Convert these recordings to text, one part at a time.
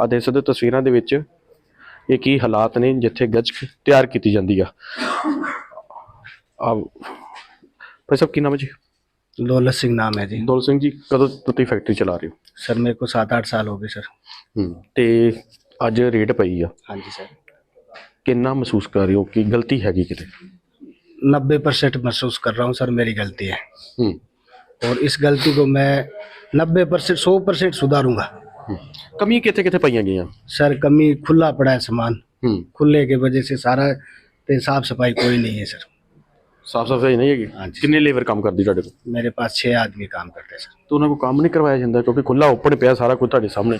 ਆ ਦੇਖ ਸਕਦੇ ਹੋ ਤਸਵੀਰਾਂ ਦੇ ਵਿੱਚ ਇਹ ਕੀ ਹਾਲਾਤ ਨੇ ਜਿੱਥੇ ਗੱਚਕ ਤਿਆਰ ਕੀਤੀ ਜਾਂਦੀ ਆ ਆ ਭਾਈ ਸਾਹਿਬ ਕੀ ਨਾਮ ਹੈ ਜੀ दौलत सिंह नाम है जी ਦੌਲ ਸਿੰਘ ਜੀ ਕਦੋਂ ਤੋਂ ਤੁਸੀਂ ਫੈਕਟਰੀ ਚਲਾ ਰਹੇ ਹੋ सर मेरे को सात आठ साल हो गए सर ਹੂੰ ਤੇ ਅੱਜ ਰੇਟ ਪਈ ਆ हाँ जी सर ਕਿੰਨਾ ਮਹਿਸੂਸ ਕਰ ਰਹੇ ਹੋ ਕਿ ਗਲਤੀ ਹੈਗੀ ਕਿਤੇ नब्बे परसेंट महसूस कर रहा हूँ सर मेरी गलती है ਹੂੰ और इस गलती को मैं नब्बे परसेंट सौ परसेंट सुधारूंगा ਹੂੰ। ਕਮੀਆਂ ਕਿੱਥੇ ਕਿੱਥੇ ਪਈਆਂ ਗਈਆਂ सर कमी खुला पड़ा है सामान ਹੂੰ खुले की वजह से सारा ते साफ सफाई कोई नहीं है सर ਸਾਫ ਸਫਾਈ ਨਹੀਂ ਹੈਗੀ ਹਾਂਜੀ। ਕਿੰਨੇ ਲੇਬਰ ਕੰਮ ਕਰਦੀ ਤੁਹਾਡੇ ਕੋਲ मेरे पास छः आदमी काम करते हैं सर ਤਾਂ ਉਹਨਾਂ ਕੋਲ ਕੰਮ ਨਹੀਂ ਕਰਵਾਇਆ ਜਾਂਦਾ ਕਿਉਂਕਿ ਖੁੱਲਾ ਓਪਨ ਪਿਆ ਸਾਰਾ ਕੁਝ ਤੁਹਾਡੇ ਸਾਹਮਣੇ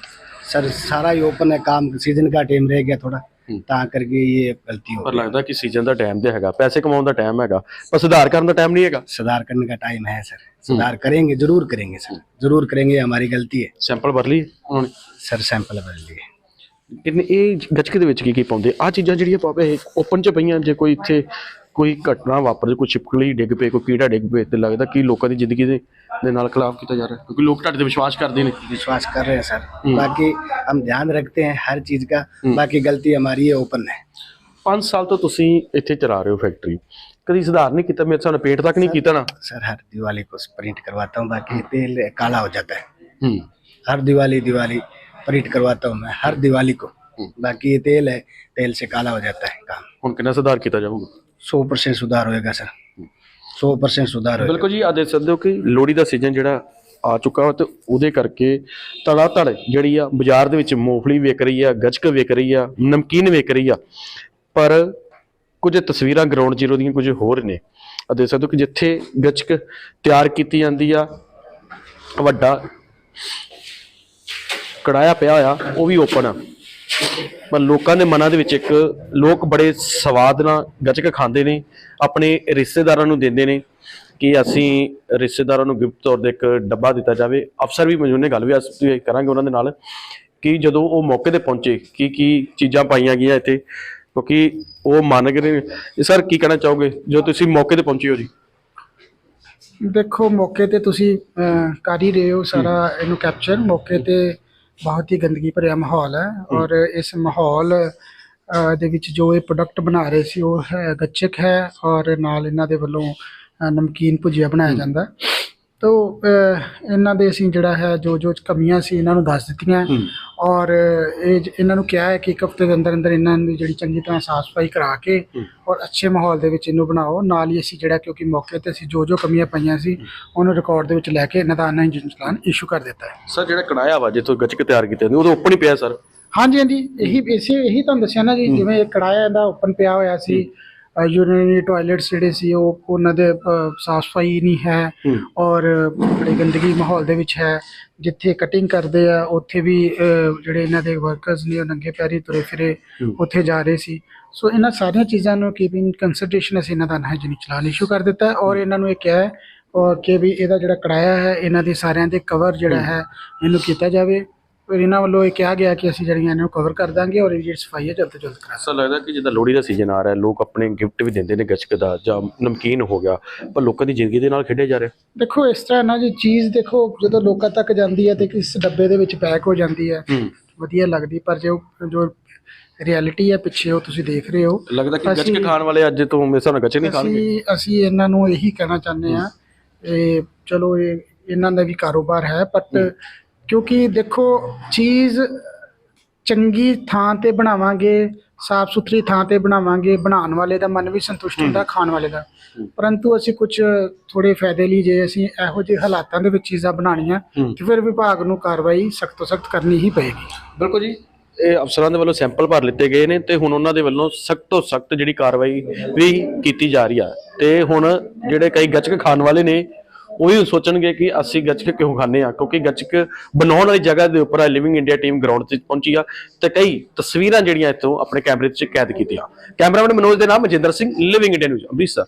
सर सारा ही ओपन है काम सीजन का टाइम रह गया थोड़ा हम्म। ता करके ये गलती हो ਪਰ गई ਲੱਗਦਾ ਕਿ ਸੀਜ਼ਨ ਦਾ ਟਾਈਮ ਤੇ ਹੈਗਾ ਪੈਸੇ ਕਮਾਉਣ ਦਾ ਟਾਈਮ ਹੈਗਾ ਪਰ ਸੁਧਾਰ ਕਰਨ ਦਾ ਟਾਈਮ ਨਹੀਂ ਹੈਗਾ सुधार करने का टाइम है सर सुधार करेंगे जरूर करेंगे सर जरूर करेंगे ये हमारी गलती है ਸੈਂਪਲ ਭਰ ਲਈ ਉਹਨਾਂ ਨੇ सर सैंपल बदल लिए ਕਿੰਨੇ ਇਹ ਗੱਚਕੇ ਦੇ ਵਿੱਚ ਕੀ ਕੀ ਪਾਉਂਦੇ ਆ ਚੀਜ਼ਾਂ ਜਿਹੜੀਆਂ ਪਾਵੇ ਓਪਨ ਚ ਪਈਆਂ ਜੇ ਕੋਈ ਇੱਥੇ ਕੋਈ ਘਟਨਾ ਵਾਪਰੇ ਕੋਈ ਛਿਪਕਲੀ ਡਿੱਗ ਪਏ ਕੋਈ ਕੀੜਾ ਡਿੱਗ ਪਏ ਤੇ ਲੱਗਦਾ ਕਿ ਲੋਕਾਂ ਦੀ ਜ਼ਿੰਦਗੀ ਦੇ ਦੇ ਨਾਲ ਖਿਲਾਫ ਕੀਤਾ ਜਾ ਰਿਹਾ ਕਿਉਂਕਿ ਲੋਕ ਤੁਹਾਡੇ ਤੇ ਵਿਸ਼ਵਾਸ ਕਰਦੇ ਨੇ विश्वास कर रहे हैं सर बाकी हम ध्यान रखते हैं हर चीज का बाकी गलती हमारी है ओपन है 5 ਸਾਲ ਤੋਂ ਤੁਸੀਂ ਇੱਥੇ ਚਲਾ ਰਹੇ ਹੋ ਫੈਕਟਰੀ ਕਦੀ ਸੁਧਾਰ ਨਹੀਂ ਕੀਤਾ ਮੇਰੇ ਸਾਹਮਣੇ ਪੇਂਟ ਤੱਕ ਨਹੀਂ ਕੀਤਾ ਨਾ सर हर दिवाली को प्रिंट करवाता हूँ बाकी तेल काला हो जाता है ਹੂੰ हर दिवाली दिवाली प्रिंट करवाता हूँ मैं हर दिवाली को बाकी ये तेल है तेल से काला हो जाता है काम ਹੁਣ ਕਿੰਨਾ ਸੁਧਾਰ ਕੀਤਾ ਜਾਊਗਾ 100% ਸੁਧਾਰ ਹੋਏਗਾ ਸਰ 100% ਸੁਧਾਰ ਹੋਏਗਾ। ਬਿਲਕੁਲ ਜੀ ਆ ਦੇਖ ਸਕਦੇ ਹੋ ਕਿ ਲੋੜੀ ਦਾ ਸੀਜ਼ਨ ਜਿਹੜਾ ਆ ਚੁੱਕਾ ਹੈ ਤੇ ਉਹਦੇ ਕਰਕੇ ਤੜਾ ਤੜ ਜਿਹੜੀ ਆ ਬਾਜ਼ਾਰ ਦੇ ਵਿੱਚ ਮੂੰਗਫਲੀ ਵਿਕ ਰਹੀ ਆ ਗੱਚਕ ਵਿਕ ਰਹੀ ਆ, ਨਮਕੀਨ ਵਿਕ ਰਹੀ ਆ, ਪਰ ਕੁਝ ਤਸਵੀਰਾਂ ਗਰਾਉਂਡ ਜ਼ੀਰੋ ਦੀਆਂ ਕੁਝ ਹੋਰ ਨੇ। ਆ ਦੇਖ ਸਕਦੇ ਹੋ ਕਿ ਜਿੱਥੇ ਗੱਚਕ ਤਿਆਰ ਕੀਤੀ ਜਾਂਦੀ ਆ, ਵੱਡਾ ਕੜਾਇਆ ਪਿਆ ਹੋਇਆ ਉਹ ਵੀ ਓਪਨ ਆ। ਪਰ ਲੋਕਾਂ ਦੇ ਮਨਾਂ ਦੇ ਵਿੱਚ ਇੱਕ ਲੋਕ ਬੜੇ ਸਵਾਦ ਨਾਲ ਗੱਚਕ ਖਾਂਦੇ ਨੇ ਆਪਣੇ ਰਿਸ਼ਤੇਦਾਰਾਂ ਨੂੰ ਦਿੰਦੇ ਨੇ ਕਿ ਅਸੀਂ ਰਿਸ਼ਤੇਦਾਰਾਂ ਨੂੰ ਗਿਫਟ ਤੌਰ ਤੇ ਇੱਕ ਡੱਬਾ ਦਿੱਤਾ ਜਾਵੇ। ਅਫਸਰ ਵੀ ਮੌਜੂਦ ਨੇ ਗੱਲ ਵੀ ਅਸੀਂ ਕਰਾਂਗੇ ਉਹਨਾਂ ਦੇ ਨਾਲ ਕਿ ਜਦੋਂ ਉਹ ਮੌਕੇ ਤੇ ਪਹੁੰਚੇ ਕੀ ਕੀ ਚੀਜ਼ਾਂ ਪਾਈਆਂ ਗਈਆਂ ਇੱਥੇ ਕਿਉਂਕਿ ਉਹ ਮੰਨ ਗਏ ਨੇ ਸਰ ਕੀ ਕਹਿਣਾ ਚਾਹੋਗੇ? ਜੋ ਤੁਸੀਂ ਮੌਕੇ ਤੇ ਪਹੁੰਚੇ ਹੋ ਜੀ। ਦੇਖੋ ਮੌਕੇ ਤੇ ਤੁਸੀਂ ਕਰ ਹੀ ਰਹੇ ਹੋ ਸਾਰਾ ਇਹਨੂੰ ਕੈਪਚਰ ਮੌਕੇ ਤੇ ਬਹੁਤ ਹੀ ਗੰਦਗੀ ਭਰਿਆ ਮਾਹੌਲ ਹੈ ਔਰ ਇਸ ਮਾਹੌਲ ਦੇ ਵਿੱਚ ਜੋ ਇਹ ਪ੍ਰੋਡਕਟ ਬਣਾ ਰਹੇ ਸੀ ਉਹ ਹੈ ਗੱਚਕ ਹੈ ਔਰ ਨਾਲ ਇਹਨਾਂ ਦੇ ਵੱਲੋਂ ਨਮਕੀਨ ਭੁਜੀਆ ਬਣਾਇਆ ਜਾਂਦਾ ਹੈ। ਤੋ ਇਹਨਾਂ ਦੇ ਅਸੀਂ ਜਿਹੜਾ ਹੈ ਜੋ ਜੋ ਕਮੀਆਂ ਸੀ ਇਹਨਾਂ ਨੂੰ ਦੱਸ ਦਿੱਤੀਆਂ। ਔਰ ਇਹ ਇਹਨਾਂ ਨੂੰ ਕਿਹਾ ਹੈ ਕਿ ਇੱਕ ਹਫ਼ਤੇ ਦੇ ਅੰਦਰ ਅੰਦਰ ਇਹਨਾਂ ਦੀ ਜਿਹੜੀ ਚੰਗੀ ਤਰ੍ਹਾਂ ਸਾਫ਼ ਸਫ਼ਾਈ ਕਰਾ ਕੇ ਔਰ ਅੱਛੇ ਮਾਹੌਲ ਦੇ ਵਿੱਚ ਇਹਨੂੰ ਬਣਾਓ। ਨਾਲ ਹੀ ਅਸੀਂ ਜਿਹੜਾ ਕਿਉਂਕਿ ਮੌਕੇ ਤੇ ਅਸੀਂ ਜੋ ਜੋ ਕਮੀਆਂ ਪਈਆਂ ਸੀ ਉਹਨੂੰ ਰਿਕਾਰਡ ਦੇ ਵਿੱਚ ਲੈ ਕੇ ਇਹਨਾਂ ਦਾ ਇੰਜਨ ਚਲਾਨ ਇਸ਼ੂ ਕਰ ਦਿੱਤਾ ਹੈ। ਸਰ ਜਿਹੜਾ ਕੜਾਇਆ ਵਾ ਜਿੱਥੋਂ ਗੱਚਕ ਤਿਆਰ ਕੀਤੇ ਉਹਦੇ ਓਪਨ ਹੀ ਪਿਆ ਸਰ? ਹਾਂਜੀ ਹਾਂਜੀ। ਇਹੀ ਇਸੇ ਇਹੀ ਤੁਹਾਨੂੰ ਦੱਸਿਆ ਨਾ ਜੀ ਜਿਵੇਂ ਇਹ ਕੜਾਇਆ ਇਹਦਾ ਓਪਨ ਪਿਆ ਹੋਇਆ ਸੀ। ਯੂਰੀਨਰੀ ਟਾਇਲਟਸ ਜਿਹੜੇ ਸੀ ਉਹ ਉਹਨਾਂ ਦੇ ਸਾਫ਼ ਸਫ਼ਾਈ ਨਹੀਂ ਹੈ ਔਰ ਬੜੀ ਗੰਦਗੀ ਮਾਹੌਲ ਦੇ ਵਿੱਚ ਹੈ। ਜਿੱਥੇ ਕਟਿੰਗ ਕਰਦੇ ਆ ਉੱਥੇ ਵੀ ਜਿਹੜੇ ਇਹਨਾਂ ਦੇ ਵਰਕਰਸ ਨੇ ਉਹ ਨੰਗੇ ਪੈਰੀ ਤੁਰੇ ਫਿਰੇ ਉੱਥੇ ਜਾ ਰਹੇ ਸੀ। ਸੋ ਇਹਨਾਂ ਸਾਰੀਆਂ ਚੀਜ਼ਾਂ ਨੂੰ ਕੀਪਿੰਗ ਕੰਸੀਡਰੇਸ਼ਨ ਅਸੀਂ ਇਹਨਾਂ ਦਾ ਅਨਹਾਈਜੀਨਿਕ ਚਲਾਨ ਇਸ਼ੂ ਕਰ ਦਿੱਤਾ ਔਰ ਇਹਨਾਂ ਨੂੰ ਇਹ ਕਿਹਾ ਹੈ ਕਿ ਵੀ ਇਹਦਾ ਜਿਹੜਾ ਕੜਾਇਆ ਹੈ ਇਹਨਾਂ ਦੇ ਸਾਰਿਆਂ ਦੇ ਕਵਰ ਜਿਹੜਾ ਹੈ ਇਹਨੂੰ ਕੀਤਾ ਜਾਵੇ। ਔਰ ਇਹਨਾਂ ਵੱਲੋਂ ਇਹ ਕਿਹਾ ਗਿਆ ਕਿ ਅਸੀਂ ਜਿਹੜੀਆਂ ਇਹਨੂੰ ਕਵਰ ਕਰ ਦਾਂਗੇ ਔਰ ਇਹ ਜਿਹੜੀ ਸਫ਼ਾਈ ਹੈ ਜਲਦ ਤੋਂ ਜਲਦ ਕਰਾ ਸਰ ਲੱਗਦਾ ਕਿ ਜਿੱਦਾਂ ਲੋਹੜੀ ਦਾ ਸੀਜ਼ਨ ਆ ਰਿਹਾ ਲੋਕ ਆਪਣੇ ਗਿਫਟ ਵੀ ਦਿੰਦੇ ਨੇ ਗੱਚਕ ਦਾ ਜਾਂ ਨਮਕੀਨ ਹੋ ਗਿਆ ਪਰ ਲੋਕਾਂ ਦੀ ਜ਼ਿੰਦਗੀ ਦੇ ਨਾਲ ਖੇਡਿਆ ਜਾ ਰਿਹਾ। ਦੇਖੋ ਇਸ ਤਰ੍ਹਾਂ ਨਾ ਜੀ ਚੀਜ਼ ਦੇਖੋ ਜਦੋਂ ਲੋਕਾਂ ਤੱਕ ਜਾਂਦੀ ਹੈ ਤੇ ਕਿਸ ਡੱਬੇ ਦੇ ਵਿੱਚ ਪੈਕ ਹੋ ਜਾਂਦੀ ਹੈ ਵਧੀਆ ਲੱਗਦੀ ਪਰ ਜੋ ਜੋ ਰਿਐਲਿਟੀ ਹੈ ਪਿੱਛੇ ਉਹ ਤੁਸੀਂ ਦੇਖ ਰਹੇ ਹੋ ਲੱਗਦਾ ਕਿ ਗੱਚਕ ਖਾਣ ਵਾਲੇ ਅੱਜ ਤੋਂ ਹਿਸਾਬ ਨਾਲ ਗੱਚਕ ਨਹੀਂ ਖਾਣਗੇ। ਅਸੀਂ ਅਸੀਂ ਇਹਨਾਂ ਨੂੰ ਇਹੀ ਕਹਿਣਾ ਚਾਹੁੰਦੇ ਆ ਇਹ ਚਲੋ ਇਹ ਇਹਨਾਂ ਦਾ ਵੀ ਕਾਰੋਬਾਰ ਹੈ ਬਟ ਕਿਉਂਕਿ ਦੇਖੋ ਚੀਜ਼ ਚੰਗੀ ਥਾਂ ਤੇ ਬਣਾਵਾਂਗੇ ਸਾਫ਼ ਸੁਥਰੀ ਥਾਂ ਤੇ ਬਣਾਵਾਂਗੇ ਬਣਾਉਣ ਵਾਲੇ ਦਾ ਮਨ ਵੀ ਸੰਤੁਸ਼ਟ ਹੁੰਦਾ ਖਾਣ ਵਾਲੇ ਦਾ। ਪਰੰਤੂ ਅਸੀਂ ਕੁਝ ਥੋੜੇ ਫਾਇਦੇ ਲਈ ਜੇ ਅਸੀਂ ਇਹੋ ਜਿਹੇ ਹਾਲਾਤਾਂ ਦੇ ਵਿੱਚ ਚੀਜ਼ਾਂ ਬਣਾਉਣੀਆਂ ਤੇ ਫਿਰ ਵਿਭਾਗ ਨੂੰ ਕਾਰਵਾਈ ਸਖਤ ਤੋਂ ਸਖਤ ਕਰਨੀ ਹੀ ਪਏਗੀ। ਬਿਲਕੁਲ ਜੀ ਇਹ ਅਫਸਰਾਂ ਦੇ ਵੱਲੋਂ ਸੈਂਪਲ ਭਰ ਲਿੱਤੇ ਗਏ ਨੇ ਤੇ ਹੁਣ ਉਹਨਾਂ ਦੇ ਵੱਲੋਂ ਸਖਤ ਤੋਂ ਸਖਤ ਜਿਹੜੀ ਕਾਰਵਾਈ ਵੀ ਕੀਤੀ ਜਾ ਰਹੀ ਆ। ਤੇ ਹੁਣ ਜਿਹੜੇ ਕਈ ਗੱਚਕ ਖਾਣ ਵਾਲੇ ਨੇ ਉਹ ਵੀ ਸੋਚਣਗੇ ਕਿ ਅਸੀਂ ਗੱਚਕ ਕਿਉਂ ਖਾਂਦੇ ਆ ਕਿਉਂਕਿ ਗੱਚਕ ਬਣਾਉਣ ਵਾਲੀ ਜਗ੍ਹਾ ਦੇ ਉੱਪਰ ਲਿਵਿੰਗ ਇੰਡੀਆ ਟੀਮ ਗਰਾਊਂਡ ਤੇ ਪਹੁੰਚੀ ਆ ਤੇ ਕਈ ਤਸਵੀਰਾਂ ਜਿਹੜੀਆਂ ਇੱਥੋਂ ਆਪਣੇ ਕੈਮਰੇ 'ਚ ਕੈਦ ਕੀਤੀਆਂ। ਕੈਮਰਾਮੈਨ ਮਨੋਜ ਦੇ ਨਾਮ Majinder Singh living India news Amritsar.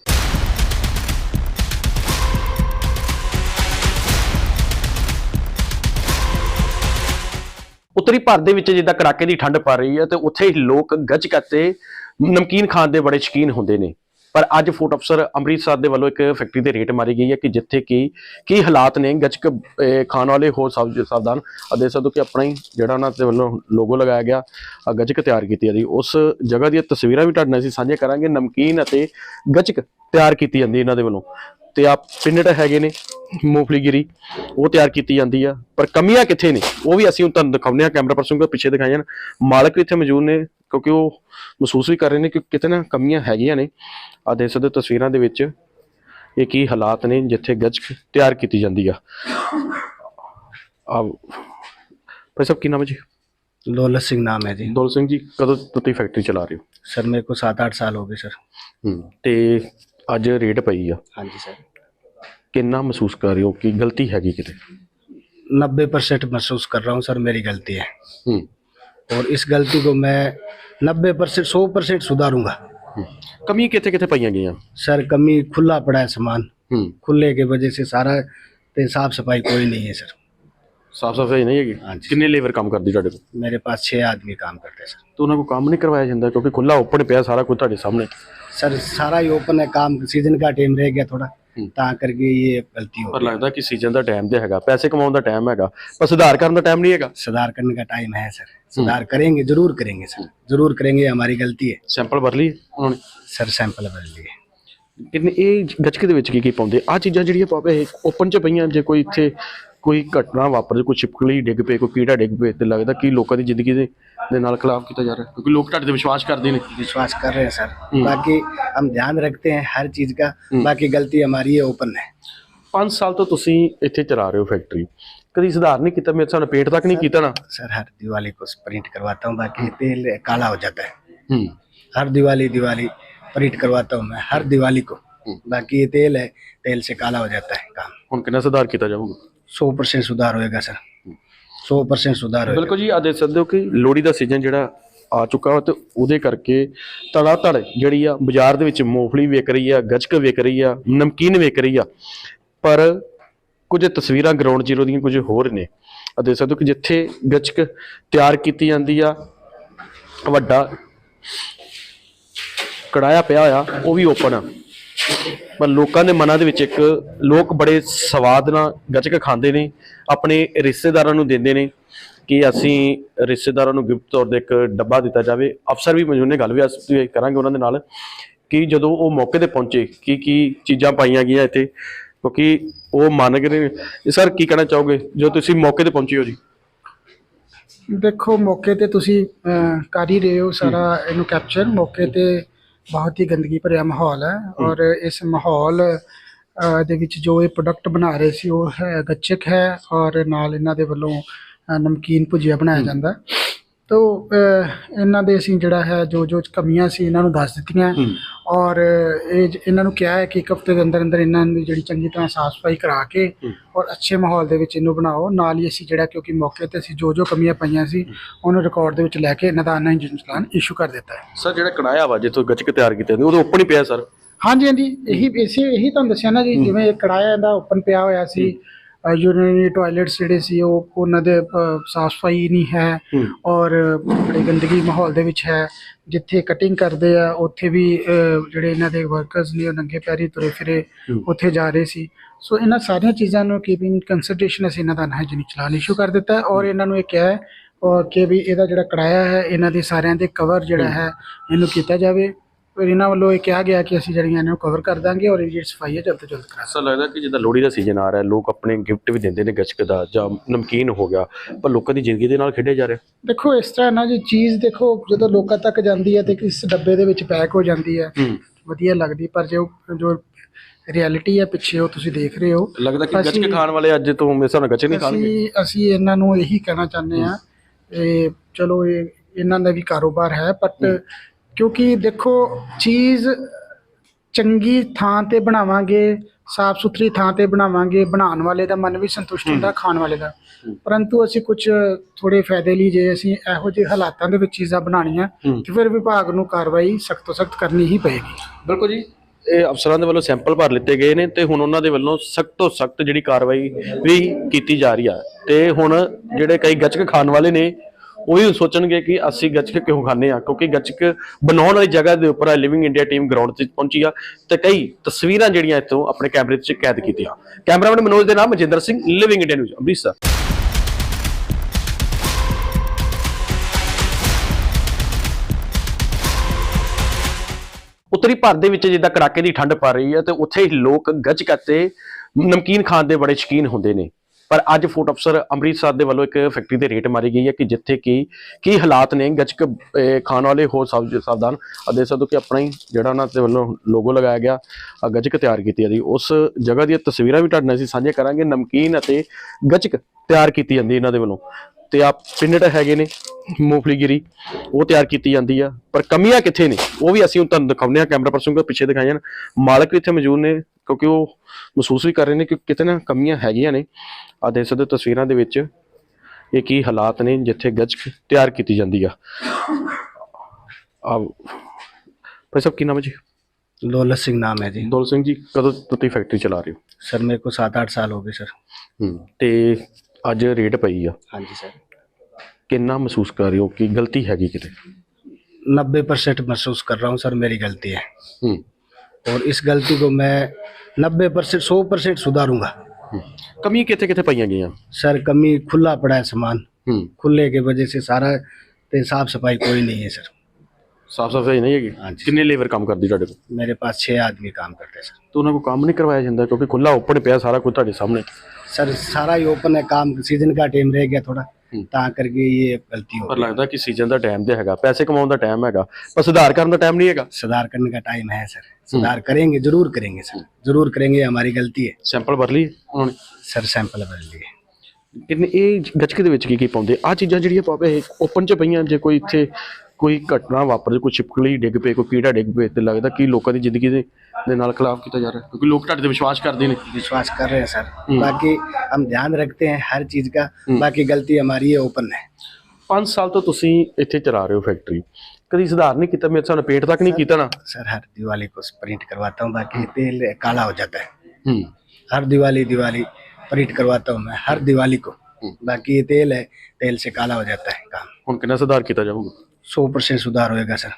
ਉੱਤਰੀ ਭਾਰਤ ਦੇ ਵਿੱਚ ਜਿੱਦਾਂ ਕੜਾਕੇ ਦੀ ਠੰਡ ਪੈ ਰਹੀ ਹੈ ਤੇ ਉੱਥੇ ਹੀ ਲੋਕ ਗੱਚਕ ਅਤੇ ਨਮਕੀਨ ਖਾਣ ਦੇ ਬੜੇ ਸ਼ੌਕੀਨ ਹੁੰਦੇ ਨੇ। ਪਰ ਅੱਜ ਫੂਡ ਅਫਸਰ ਅੰਮ੍ਰਿਤਸਰ ਦੇ ਵੱਲੋਂ ਇੱਕ ਫੈਕਟਰੀ ਤੇ ਰੇਟ ਮਾਰੀ ਗਈ ਹੈ ਕਿ ਜਿੱਥੇ ਕਿ ਕੀ ਹਾਲਾਤ ਨੇ, ਗੱਚਕ ਖਾਣ ਵਾਲੇ ਹੋ ਸਭ ਸਾਵਧਾਨ ਆ ਦੇਖ ਸਕਦੇ ਹੋ ਕਿ ਆਪਣਾ ਹੀ ਜਿਹੜਾ ਉਹਨਾਂ ਦੇ ਵੱਲੋਂ ਲੋਗੋ ਲਗਾਇਆ ਗਿਆ ਗੱਚਕ ਤਿਆਰ ਕੀਤੀ ਜਾਂਦੀ। ਉਸ ਜਗ੍ਹਾ ਦੀਆਂ ਤਸਵੀਰਾਂ ਵੀ ਤੁਹਾਡੇ ਨਾਲ ਅਸੀਂ ਸਾਂਝੀਆਂ ਕਰਾਂਗੇ। ਨਮਕੀਨ ਅਤੇ ਗੱਚਕ ਤਿਆਰ ਕੀਤੀ ਜਾਂਦੀ ਇਹਨਾਂ ਦੇ ਵੱਲੋਂ। ਤੇ ਆ ਪਿੰਨਟ ਹੈਗੇ ਨੇ ਮੂੰਗਫਲੀਗਿਰੀ ਉਹ ਤਿਆਰ ਕੀਤੀ ਜਾਂਦੀ ਆ ਪਰ ਕਮੀਆਂ ਕਿੱਥੇ ਨੇ ਉਹ ਵੀ ਅਸੀਂ ਹੁਣ ਤੁਹਾਨੂੰ ਦਿਖਾਉਂਦੇ ਆ ਕੈਮਰਾ ਪਰਸਨ ਕੋਲ ਪਿੱਛੇ ਦਿਖਾਈਆਂ ਨੇ ਮਾਲਕ ਵੀ ਇੱਥੇ ਮੌਜੂਦ ਨੇ ਕਿਉਂਕਿ ਉਹ ਮਹਿਸੂਸ ਵੀ ਕਰ ਰਹੇ ਨੇ ਕਿ ਕਿਤੇ ਨਾ ਕਮੀਆਂ ਹੈਗੀਆਂ ਨੇ ਆ ਦੇਖ ਸਕਦੇ ਹੋ ਤਸਵੀਰਾਂ ਦੇ ਵਿੱਚ ਇਹ ਕੀ ਹਾਲਾਤ ਨੇ ਜਿੱਥੇ ਗੱਚਕ ਤਿਆਰ ਕੀਤੀ ਜਾਂਦੀ ਆ ਆ ਭਾਈ ਸਾਹਿਬ ਕੀ ਨਾਮ ਹੈ ਜੀ दौलत सिंह नाम है जी ਦੌਲ ਸਿੰਘ ਜੀ ਕਦੋਂ ਤੋਂ ਤੁਸੀਂ ਫੈਕਟਰੀ ਚਲਾ ਰਹੇ ਹੋ सर मेरे को सात आठ साल हो गए सर ਹੂੰ ਤੇ ਅੱਜ ਰੇਟ ਪਈ ਆ हाँ जी सर ਕਿੰਨਾ ਮਹਿਸੂਸ ਕਰ ਰਹੇ ਹੋ ਕਿ ਗਲਤੀ ਹੈਗੀ ਕਿਤੇ नब्बे परसेंट महसूस कर रहा हूँ सर मेरी गलती है ਹੂੰ और इस गलती को मैं नब्बे परसेंट सौ परसेंट सुधारूंगा ਹੂੰ। ਕਮੀ ਕਿੱਥੇ ਕਿੱਥੇ ਪਈਆਂ ਗਈਆਂ सर कमी खुला पड़ा है सामान ਹੂੰ खुले के वजह से सारा ते साफ सफाई कोई नहीं है सर ਸਾਫ ਸਫਾਈ ਨਹੀਂ ਹੈਗੀ ਹਾਂਜੀ। ਕਿੰਨੇ ਲੇਬਰ ਕੰਮ ਕਰਦੀ ਤੁਹਾਡੇ ਕੋਲ मेरे पास छः आदमी काम करते हैं सर ਤਾਂ ਉਹਨਾਂ ਕੋਲ ਕੰਮ ਨਹੀਂ ਕਰਵਾਇਆ ਜਾਂਦਾ ਕਿਉਂਕਿ ਖੁੱਲਾ ਓਪਨ ਪਿਆ ਸਾਰਾ ਕੁਝ ਤੁਹਾਡੇ ਸਾਹਮਣੇ सर सारा ही ओपन है काम सीजन का टाइम रह गया थोड़ा हम्म। ता करके ये गलती हो ਪਰ गई ਲੱਗਦਾ ਕਿ ਸੀਜ਼ਨ ਦਾ ਟਾਈਮ ਤੇ ਹੈਗਾ ਪੈਸੇ ਕਮਾਉਣ ਦਾ ਟਾਈਮ ਹੈਗਾ ਪਰ ਸੁਧਾਰ ਕਰਨ ਦਾ ਟਾਈਮ ਨਹੀਂ ਹੈਗਾ सुधार करने का टाइम है सर सुधार करेंगे जरूर करेंगे सर जरूर करेंगे ये हमारी गलती है ਸੈਂਪਲ ਭਰ ਲਈ ਉਹਨਾਂ ਨੇ सर सैंपल बदल लिए ਕਿੰਨੇ ਇਹ ਗੱਚਕੇ ਦੇ ਵਿੱਚ ਕੀ ਕੀ ਪਾਉਂਦੇ ਆ ਚੀਜ਼ਾਂ ਜਿਹੜੀਆਂ ਪਾਵੇ ਓਪਨ ਚ ਪਈਆਂ ਜੇ ਕੋਈ ਇੱਥੇ ਕੋਈ ਘਟਨਾ ਵਾਪਰੇ ਕੋਈ ਛਿਪਕਲੀ ਡਿੱਗ ਪਏ ਕੋਈ ਕੀੜਾ ਡਿੱਗ ਪਏ ਤੇ ਲੱਗਦਾ ਕਿ ਲੋਕਾਂ ਦੀ ਜ਼ਿੰਦਗੀ ਦੇ ਦੇ ਨਾਲ ਖਿਲਾਫ ਕੀਤਾ ਜਾ ਰਿਹਾ ਕਿਉਂਕਿ ਲੋਕ ਤੁਹਾਡੇ ਤੇ ਵਿਸ਼ਵਾਸ ਕਰਦੇ ਨੇ विश्वास कर रहे हैं सर बाकी हम ध्यान रखते हैं हर चीज का बाकी गलती हमारी है ओपन है 5 ਸਾਲ ਤੋਂ ਤੁਸੀਂ ਇੱਥੇ ਚਲਾ ਰਹੇ ਹੋ ਫੈਕਟਰੀ ਕਦੀ ਸੁਧਾਰ ਨਹੀਂ ਕੀਤਾ ਮੇਰੇ ਸਾਹਮਣੇ ਪੇਟ ਤੱਕ ਨਹੀਂ ਕੀਤਾ ਨਾ सर हर दिवाली को प्रिंट करवाता हूँ बाकी तेल काला हो जाता है ਹੂੰ हर दिवाली दिवाली प्रिंट करवाता हूँ मैं हर दिवाली को बाकी ये तेल है तेल से काला हो जाता है काम ਹੁਣ ਕਿੰਨਾ ਸੁਧਾਰ ਕੀਤਾ ਜਾਊਗਾ 100% ਸੁਧਾਰ ਹੋਏਗਾ ਸਰ। 100% ਸੁਧਾਰ ਹੋਏਗਾ। ਬਿਲਕੁਲ ਜੀ ਆ ਦੇਖ ਕਿ ਲੋੜੀ ਦਾ ਸੀਜ਼ਨ ਜਿਹੜਾ ਆ ਚੁੱਕਾ ਤੇ ਉਹਦੇ ਕਰਕੇ ਤੜਾ ਤੜ ਜਿਹੜੀ ਆ ਬਾਜ਼ਾਰ ਦੇ ਵਿੱਚ ਮੂੰਗਫਲੀ ਵਿਕ ਰਹੀ ਆ ਗੱਚਕ ਵਿਕ ਰਹੀ ਆ, ਨਮਕੀਨ ਵਿਕ ਰਹੀ ਆ। ਪਰ ਕੁਝ ਤਸਵੀਰਾਂ ਗਰਾਊਂਡ ਜ਼ੀਰੋ ਦੀਆਂ ਕੁਝ ਹੋਰ ਨੇ। ਆ ਦੇਖ ਸਕਦੇ ਹੋ ਕਿ ਜਿੱਥੇ ਗੱਚਕ ਤਿਆਰ ਕੀਤੀ ਜਾਂਦੀ ਆ, ਵੱਡਾ ਕੜਾਇਆ ਪਿਆ ਹੋਇਆ, ਉਹ ਵੀ ਓਪਨ ਆ। ਪਰ ਲੋਕਾਂ ਦੇ ਮਨਾਂ ਦੇ ਵਿੱਚ ਇੱਕ, ਲੋਕ ਬੜੇ ਸਵਾਦ ਨਾਲ ਗੱਚਕ ਖਾਂਦੇ ਨੇ, ਆਪਣੇ ਰਿਸ਼ਤੇਦਾਰਾਂ ਨੂੰ ਦਿੰਦੇ ਨੇ ਕਿ ਅਸੀਂ ਰਿਸ਼ਤੇਦਾਰਾਂ ਨੂੰ ਗਿਫਟ ਤੌਰ ਤੇ ਇੱਕ ਡੱਬਾ ਦਿੱਤਾ ਜਾਵੇ। ਅਫਸਰ ਵੀ ਮੌਜੂਦ ਨੇ ਗੱਲ ਵੀ ਅਸੀਂ ਕਰਾਂਗੇ ਉਹਨਾਂ ਦੇ ਨਾਲ ਕਿ ਜਦੋਂ ਉਹ ਮੌਕੇ ਤੇ ਪਹੁੰਚੇ, ਕੀ ਕੀ ਚੀਜ਼ਾਂ ਪਾਈਆਂ ਗਈਆਂ ਇੱਥੇ, ਕਿਉਂਕਿ ਉਹ ਮੰਨ ਗਏ ਨੇ। ਸਰ ਕੀ ਕਹਿਣਾ ਚਾਹੋਗੇ? ਜੋ ਤੁਸੀਂ ਮੌਕੇ ਤੇ ਪਹੁੰਚੇ ਹੋ ਜੀ। ਦੇਖੋ, ਮੌਕੇ ਤੇ ਤੁਸੀਂ ਕਰ ਹੀ ਰਹੇ ਹੋ ਸਾਰਾ ਇਹਨੂੰ ਕੈਪਚਰ ਮੌਕੇ ਤੇ ਬਹੁਤ ਹੀ ਗੰਦਗੀ ਭਰਿਆ ਮਾਹੌਲ ਹੈ ਔਰ ਇਸ ਮਾਹੌਲ ਦੇ ਵਿੱਚ ਜੋ ਇਹ ਪ੍ਰੋਡਕਟ ਬਣਾ ਰਹੇ ਸੀ ਉਹ ਹੈ ਗੱਚਕ ਹੈ ਔਰ ਨਾਲ ਇਹਨਾਂ ਦੇ ਵੱਲੋਂ ਨਮਕੀਨ ਭੁਜੀਆ ਬਣਾਇਆ ਜਾਂਦਾ ਤੋ ਇਹਨਾਂ ਦੇ ਅਸੀਂ ਜਿਹੜਾ ਹੈ ਜੋ ਜੋ ਕਮੀਆਂ ਸੀ ਇਹਨਾਂ ਨੂੰ ਦੱਸ ਦਿੱਤੀਆਂ। ਔਰ ਇਹ ਇਹਨਾਂ ਨੂੰ ਕਿਹਾ ਹੈ ਕਿ ਇੱਕ ਹਫ਼ਤੇ ਦੇ ਅੰਦਰ ਅੰਦਰ ਇਹਨਾਂ ਦੀ ਜਿਹੜੀ ਚੰਗੀ ਤਰ੍ਹਾਂ ਸਾਫ਼ ਸਫ਼ਾਈ ਕਰਾ ਕੇ ਔਰ ਅੱਛੇ ਮਾਹੌਲ ਦੇ ਵਿੱਚ ਇਹਨੂੰ ਬਣਾਓ। ਨਾਲ ਹੀ ਅਸੀਂ ਜਿਹੜਾ ਕਿਉਂਕਿ ਮੌਕੇ ਤੇ ਅਸੀਂ ਜੋ ਜੋ ਕਮੀਆਂ ਪਈਆਂ ਸੀ ਉਹਨੂੰ ਰਿਕਾਰਡ ਦੇ ਵਿੱਚ ਲੈ ਕੇ ਇਹਨਾਂ ਦਾ ਆਨਲਾਈਨ ਚਲਾਨ ਇਸ਼ੂ ਕਰ ਦਿੱਤਾ ਹੈ। ਸਰ ਜਿਹੜਾ ਕੜਾਇਆ ਵਾ ਜਿੱਥੋਂ ਗੱਚਕ ਤਿਆਰ ਕੀਤੇ ਨੇ ਉਹਦੇ ਓਪਨ ਹੀ ਪਿਆ ਸਰ? ਹਾਂਜੀ ਹਾਂਜੀ। ਇਹੀ ਇਸੇ ਇਹੀ ਤੁਹਾਨੂੰ ਦੱਸਿਆ ਨਾ ਜੀ ਜਿਵੇਂ ਇਹ ਕੜਾਇਆ ਇਹਦਾ ਓਪਨ ਪਿਆ ਹੋਇਆ ਸੀ ਯੂਰੀਨਰੀ ਟਾਇਲਟਸ ਜਿਹੜੇ ਸੀ ਉਹ ਉਹਨਾਂ ਦੇ ਸਾਫ਼ ਸਫ਼ਾਈ ਨਹੀਂ ਹੈ ਔਰ ਬੜੀ ਗੰਦਗੀ ਮਾਹੌਲ ਦੇ ਵਿੱਚ ਹੈ। ਜਿੱਥੇ ਕਟਿੰਗ ਕਰਦੇ ਆ ਉੱਥੇ ਵੀ ਜਿਹੜੇ ਇਹਨਾਂ ਦੇ ਵਰਕਰਸ ਨੇ ਉਹ ਨੰਗੇ ਪੈਰੀ ਤੁਰੇ ਫਿਰੇ ਉੱਥੇ ਜਾ ਰਹੇ ਸੀ। ਸੋ ਇਹਨਾਂ ਸਾਰੀਆਂ ਚੀਜ਼ਾਂ ਨੂੰ ਕੀਪਿੰਗ ਕੰਸੀਡਰੇਸ਼ਨ ਅਸੀਂ ਇਹਨਾਂ ਦਾ ਅਨਹਾਈਜੀਨਿਕ ਚਲਾਨ ਇਸ਼ੂ ਕਰ ਦਿੱਤਾ ਔਰ ਇਹਨਾਂ ਨੂੰ ਇਹ ਕਿਹਾ ਕਿ ਵੀ ਇਹਦਾ ਜਿਹੜਾ ਕੜਾਇਆ ਹੈ ਇਹਨਾਂ ਦੇ ਸਾਰਿਆਂ ਦੇ ਕਵਰ ਜਿਹੜਾ ਹੈ ਇਹਨੂੰ ਕੀਤਾ ਜਾਵੇ। ਔਰ ਇਹਨਾਂ ਵੱਲੋਂ ਇਹ ਕਿਹਾ ਗਿਆ ਕਿ ਅਸੀਂ ਜਿਹੜੀਆਂ ਇਹਨਾਂ ਨੂੰ ਕਵਰ ਕਰ ਦਾਂਗੇ ਔਰ ਇਹਦੀ ਜਿਹੜੀ ਸਫ਼ਾਈ ਹੈ ਜਲਦ ਤੋਂ ਜਲਦ ਕਰਾ ਐਸਾ ਲੱਗਦਾ ਕਿ ਜਿੱਦਾਂ ਲੋਹੜੀ ਦਾ ਸੀਜ਼ਨ ਆ ਰਿਹਾ ਲੋਕ ਆਪਣੇ ਗਿਫਟ ਵੀ ਦਿੰਦੇ ਨੇ ਗੱਚਕ ਦਾ ਜਾਂ ਨਮਕੀਨ ਹੋ ਗਿਆ ਪਰ ਲੋਕਾਂ ਦੀ ਜ਼ਿੰਦਗੀ ਦੇ ਨਾਲ ਖੇਡਿਆ ਜਾ ਰਿਹਾ। ਦੇਖੋ ਇਸ ਤਰ੍ਹਾਂ ਨਾ ਜੀ ਚੀਜ਼ ਦੇਖੋ ਜਦੋਂ ਲੋਕਾਂ ਤੱਕ ਜਾਂਦੀ ਹੈ ਤੇ ਇਸ ਡੱਬੇ ਦੇ ਵਿੱਚ ਪੈਕ ਹੋ ਜਾਂਦੀ ਹੈ ਹੂੰ। ਵਧੀਆ ਲੱਗਦੀ ਪਰ ਜੋ ਜੋ ਰਿਐਲਿਟੀ ਹੈ ਪਿੱਛੇ ਉਹ ਤੁਸੀਂ ਦੇਖ ਰਹੇ ਹੋ ਲੱਗਦਾ ਕਿ ਅਸੀਂ- ਗੱਚਕ ਖਾਣ ਵਾਲੇ ਅੱਜ ਤੋਂ ਮੇਰੇ ਹਿਸਾਬ ਨਾਲ ਗੱਚਕ ਨਹੀਂ ਖਾਣਗੇ। ਅਸੀਂ ਅਸੀਂ ਇਹਨਾਂ ਨੂੰ ਇਹੀ ਕਹਿਣਾ ਚਾਹੁੰਦੇ ਆ ਇਹ ਚਲੋ ਇਹ ਇਹਨਾਂ ਦਾ ਵੀ ਕਾਰੋਬਾਰ ਹੈ ਬਟ ਕਿਉਂਕਿ ਦੇਖੋ ਚੀਜ਼ ਚੰਗੀ ਥਾਂ ਤੇ ਬਣਾਵਾਂਗੇ ਸਾਫ਼ ਸੁਥਰੀ ਥਾਂ ਤੇ ਬਣਾਵਾਂਗੇ ਬਣਾਉਣ ਵਾਲੇ ਦਾ ਮਨ ਵੀ ਸੰਤੁਸ਼ਟ ਹੁੰਦਾ ਖਾਣ ਵਾਲੇ ਦਾ। ਪਰੰਤੂ ਅਸੀਂ ਕੁਝ ਥੋੜੇ ਫਾਇਦੇ ਲਈ ਜੇ ਅਸੀਂ ਇਹੋ ਜਿਹੇ ਹਾਲਾਤਾਂ ਦੇ ਵਿੱਚ ਚੀਜ਼ਾਂ ਬਣਾਉਣੀਆਂ ਤੇ ਫਿਰ ਵਿਭਾਗ ਨੂੰ ਕਾਰਵਾਈ ਸਖਤ ਤੋਂ ਸਖਤ ਕਰਨੀ ਹੀ ਪਏਗੀ। ਬਿਲਕੁਲ ਜੀ ਇਹ ਅਫਸਰਾਂ ਦੇ ਵੱਲੋਂ ਸੈਂਪਲ ਭਰ ਲਿੱਤੇ ਗਏ ਨੇ ਤੇ ਹੁਣ ਉਹਨਾਂ ਦੇ ਵੱਲੋਂ ਸਖਤ ਤੋਂ ਸਖਤ ਜਿਹੜੀ ਕਾਰਵਾਈ ਵੀ ਕੀਤੀ ਜਾ ਰਹੀ ਆ। ਤੇ ਹੁਣ ਜਿਹੜੇ ਕਈ ਗੱਚਕ ਖਾਣ ਵਾਲੇ ਨੇ ਉਹ ਵੀ ਸੋਚਣਗੇ ਕਿ ਅਸੀਂ ਗੱਚਕ ਕਿਉਂ ਖਾਂਦੇ ਆ ਕਿਉਂਕਿ ਗੱਚਕ ਬਣਾਉਣ ਵਾਲੀ ਜਗ੍ਹਾ ਦੇ ਉੱਪਰ ਲਿਵਿੰਗ ਇੰਡੀਆ ਟੀਮ ਗਰਾਊਂਡ ਤੇ ਪਹੁੰਚੀ ਆ ਤੇ ਕਈ ਤਸਵੀਰਾਂ ਜਿਹੜੀਆਂ ਇੱਥੋਂ ਆਪਣੇ ਕੈਮਰੇ 'ਚ ਕੈਦ ਕੀਤੀਆਂ। ਕੈਮਰਾਮੈਨ ਮਨੋਜ ਦੇ ਨਾਮ Majinder Singh living India news Amritsar. ਉੱਤਰੀ ਭਾਰਤ ਦੇ ਵਿੱਚ ਜਿੱਦਾਂ ਕੜਾਕੇ ਦੀ ਠੰਡ ਪੈ ਰਹੀ ਹੈ ਤੇ ਉੱਥੇ ਹੀ ਲੋਕ ਗੱਚਕ ਅਤੇ ਨਮਕੀਨ ਖਾਣ ਦੇ ਬੜੇ ਸ਼ੌਕੀਨ ਹੁੰਦੇ ਨੇ। ਪਰ ਅੱਜ ਫੂਡ ਅਫਸਰ ਅੰਮ੍ਰਿਤਸਰ ਦੇ ਵੱਲੋਂ ਇੱਕ ਫੈਕਟਰੀ ਤੇ ਰੇਟ ਮਾਰੀ ਗਈ ਹੈ ਕਿ ਜਿੱਥੇ ਕਿ ਕੀ ਹਾਲਾਤ ਨੇ ਗੱਚਕ ਖਾਣ ਵਾਲੇ ਹੋ ਸਭ ਸਾਵਧਾਨ ਆ ਦੇਖ ਸਕਦੇ ਹੋ ਕਿ ਆਪਣਾ ਹੀ ਜਿਹੜਾ ਉਹਨਾਂ ਦੇ ਵੱਲੋਂ ਲੋਗੋ ਲਗਾਇਆ ਗਿਆ ਗੱਚਕ ਤਿਆਰ ਕੀਤੀ ਜਾਂਦੀ ਉਸ ਜਗ੍ਹਾ ਦੀਆਂ ਤਸਵੀਰਾਂ ਵੀ ਤੁਹਾਡੇ ਨਾਲ ਅਸੀਂ ਸਾਂਝੀਆਂ ਕਰਾਂਗੇ, ਨਮਕੀਨ ਅਤੇ ਗੱਚਕ ਤਿਆਰ ਕੀਤੀ ਜਾਂਦੀ ਇਹਨਾਂ ਦੇ ਵੱਲੋਂ। ਤੇ ਆ ਪਿੰਨਟ ਹੈਗੇ ਨੇ ਮੂੰਗਫਲੀ ਗਿਰੀ ਉਹ ਤਿਆਰ ਕੀਤੀ ਜਾਂਦੀ ਆ ਪਰ ਕਮੀਆਂ ਕਿੱਥੇ ਨੇ ਉਹ ਵੀ ਅਸੀਂ ਹੁਣ ਤੁਹਾਨੂੰ ਦਿਖਾਉਂਦੇ ਆ ਕੈਮਰਾ ਪਰਸਨ ਕੋ ਪਿੱਛੇ ਦਿਖਾਈਆਂ ਮਾਲਕ ਵੀ ਇੱਥੇ ਮੌਜੂਦ ਨੇ ਕਿਉਂਕਿ ਉਹ ਮਹਿਸੂਸ ਵੀ ਕਰ ਰਹੇ ਨੇ ਕਿ ਕਿਤੇ ਨਾ ਕਮੀਆਂ ਹੈਗੀਆਂ ਨੇ ਆ ਦੇਖ ਸਕਦੇ ਹੋ ਤਸਵੀਰਾਂ ਦੇ ਵਿੱਚ ਇਹ ਕੀ ਹਾਲਾਤ ਨੇ ਜਿੱਥੇ ਗੱਚਕ ਤਿਆਰ ਕੀਤੀ ਜਾਂਦੀ ਆ ਆ ਭਾਈ ਸਾਹਿਬ ਕੀ ਨਾਮ ਹੈ ਜੀ दौलत सिंह नाम है जी ਦੌਲ ਸਿੰਘ ਜੀ ਕਦੋਂ ਤੋਂ ਤੁਸੀਂ ਫੈਕਟਰੀ ਚਲਾ ਰਹੇ ਹੋ सर मेरे को सात आठ साल हो गए सर ਹੂੰ ਤੇ ਅੱਜ ਰੇਟ ਪਈ ਆ हाँ जी सर ਕਿੰਨਾ ਮਹਿਸੂਸ ਕਰ ਰਹੇ ਹੋ ਕਿ ਗਲਤੀ ਹੈਗੀ ਕਿਤੇ नब्बे परसेंट महसूस कर रहा हूँ सर मेरी गलती है ਹੂੰ और इस गलती को मैं नब्बे परसेंट सौ परसेंट सुधारूंगा ਹੂੰ। ਕਮੀਆਂ ਕਿੱਥੇ ਕਿੱਥੇ ਪਈਆਂ ਗਈਆਂ सर कमी खुला पड़ा है सामान ਹੂੰ खुले की वजह से सारा ते साफ सफाई कोई नहीं है सर ਸਾਫ ਸਫਾਈ ਨਹੀਂ ਹੈਗੀ ਹਾਂਜੀ। ਕਿੰਨੇ ਲੇਬਰ ਕੰਮ ਕਰਦੀ ਤੁਹਾਡੇ ਕੋਲ मेरे पास छः आदमी काम करते हैं सर ਤਾਂ ਉਹਨਾਂ ਕੋਲ ਕੰਮ ਨਹੀਂ ਕਰਵਾਇਆ ਜਾਂਦਾ ਕਿਉਂਕਿ ਖੁੱਲਾ ਓਪਨ ਪਿਆ ਸਾਰਾ ਕੁਝ ਤੁਹਾਡੇ ਸਾਹਮਣੇ सर सारा ही ओपन है काम सीजन का टाइम रह गया थोड़ा हम्म। ता करके ये गलती हो ਪਰ गई ਲੱਗਦਾ ਕਿ ਸੀਜ਼ਨ ਦਾ ਟਾਈਮ ਤੇ ਹੈਗਾ ਪੈਸੇ ਕਮਾਉਣ ਦਾ ਟਾਈਮ ਹੈਗਾ ਪਰ ਸੁਧਾਰ ਕਰਨ ਦਾ ਟਾਈਮ ਨਹੀਂ ਹੈਗਾ सुधार करने का टाइम है सर सुधार करेंगे जरूर करेंगे सर जरूर करेंगे ये हमारी गलती है ਸੈਂਪਲ ਭਰ ਲਈ ਉਹਨਾਂ ਨੇ सर सैंपल भर लिए ਕਿੰਨੇ ਇਹ ਗੱਚਕ ਦੇ ਵਿੱਚ ਕੀ ਕੀ ਪਾਉਂਦੇ ਆ ਚੀਜ਼ਾਂ ਜਿਹੜੀਆਂ ਪਾਵੇ ਓਪਨ ਚ ਪਈਆਂ ਜੇ ਕੋਈ ਇੱਥੇ ਕੋਈ ਘਟਨਾ ਵਾਪਰ ਜੇ ਕੋਈ ਛਿਪਕਲੀ ਡਿੱਗ ਪਏ ਕੋਈ ਕੀੜਾ ਡਿੱਗ ਪਏ ਤੇ ਲੱਗਦਾ ਕਿ ਲੋਕਾਂ ਦੀ ਜ਼ਿੰਦਗੀ ਦੇ ਦੇ ਨਾਲ ਖਿਲਾਫ ਕੀਤਾ ਜਾ ਰਿਹਾ ਕਿਉਂਕਿ ਲੋਕ ਤੁਹਾਡੇ ਤੇ ਵਿਸ਼ਵਾਸ ਕਰਦੇ ਨੇ विश्वास कर रहे हैं सर बाकी हम ध्यान रखते हैं हर चीज का बाकी गलती हमारी है ओपन है 5 ਸਾਲ ਤੋਂ ਤੁਸੀਂ ਇੱਥੇ ਚਲਾ ਰਹੇ ਹੋ ਫੈਕਟਰੀ ਕਦੀ ਸੁਧਾਰ ਨਹੀਂ ਕੀਤਾ ਮੇਰੇ ਸਾਨੂੰ ਪੇਂਟ ਤੱਕ ਨਹੀਂ ਕੀਤਾ ਨਾ सर हर दिवाली को प्रिंट करवाता हूँ बाकी तेल काला हो जाता है ਹੂੰ हर दिवाली दिवाली प्रिंट करवाता हूँ मैं हर दिवाली को बाकी ये तेल है तेल से काला हो जाता है काम ਹੁਣ ਕਿੰਨਾ ਸੁਧਾਰ ਕੀਤਾ ਜਾਊਗਾ 100% ਸੁਧਾਰ ਹੋਏਗਾ ਸਰ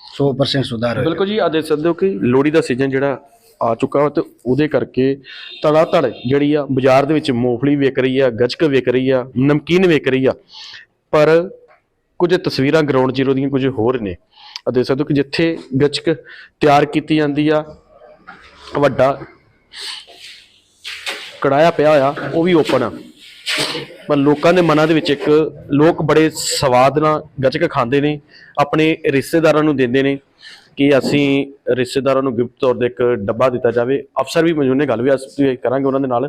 100% ਸੁਧਾਰ ਹੋਏਗਾ। ਬਿਲਕੁਲ ਜੀ ਆ ਦੇਖ ਸਕਦੇ ਹੋ ਕਿ ਲੋੜੀ ਦਾ ਸੀਜ਼ਨ ਜਿਹੜਾ ਆ ਚੁੱਕਾ ਤੇ ਉਹਦੇ ਕਰਕੇ ਤੜਾ ਤੜ ਜਿਹੜੀ ਆ ਬਾਜ਼ਾਰ ਦੇ ਵਿੱਚ ਮੂੰਗਫਲੀ ਵਿਕ ਰਹੀ ਆ ਗੱਚਕ ਵਿਕ ਰਹੀ ਆ, ਨਮਕੀਨ ਵਿਕ ਰਹੀ ਆ, ਪਰ ਕੁਝ ਤਸਵੀਰਾਂ ਗਰਾਊਂਡ ਜ਼ੀਰੋ ਦੀਆਂ ਕੁਝ ਹੋਰ ਨੇ। ਆ ਦੇਖ ਸਕਦੇ ਹੋ ਕਿ ਜਿੱਥੇ ਗੱਚਕ ਤਿਆਰ ਕੀਤੀ ਜਾਂਦੀ ਆ, ਵੱਡਾ ਕੜਾਇਆ ਪਿਆ ਹੋਇਆ, ਉਹ ਵੀ ਓਪਨ ਆ। ਪਰ ਲੋਕਾਂ ਦੇ ਮਨਾਂ ਦੇ ਵਿੱਚ ਇੱਕ ਲੋਕ ਬੜੇ ਸਵਾਦ ਨਾਲ ਗੱਚਕ ਖਾਂਦੇ ਨੇ, ਆਪਣੇ ਰਿਸ਼ਤੇਦਾਰਾਂ ਨੂੰ ਦਿੰਦੇ ਨੇ ਕਿ ਅਸੀਂ ਰਿਸ਼ਤੇਦਾਰਾਂ ਨੂੰ ਗਿਫਟ ਤੌਰ ਤੇ ਇੱਕ ਡੱਬਾ ਦਿੱਤਾ ਜਾਵੇ। ਅਫਸਰ ਵੀ ਮੌਜੂਦ ਨੇ, ਗੱਲ ਵੀ ਅਸੀਂ ਕਰਾਂਗੇ ਉਹਨਾਂ ਦੇ ਨਾਲ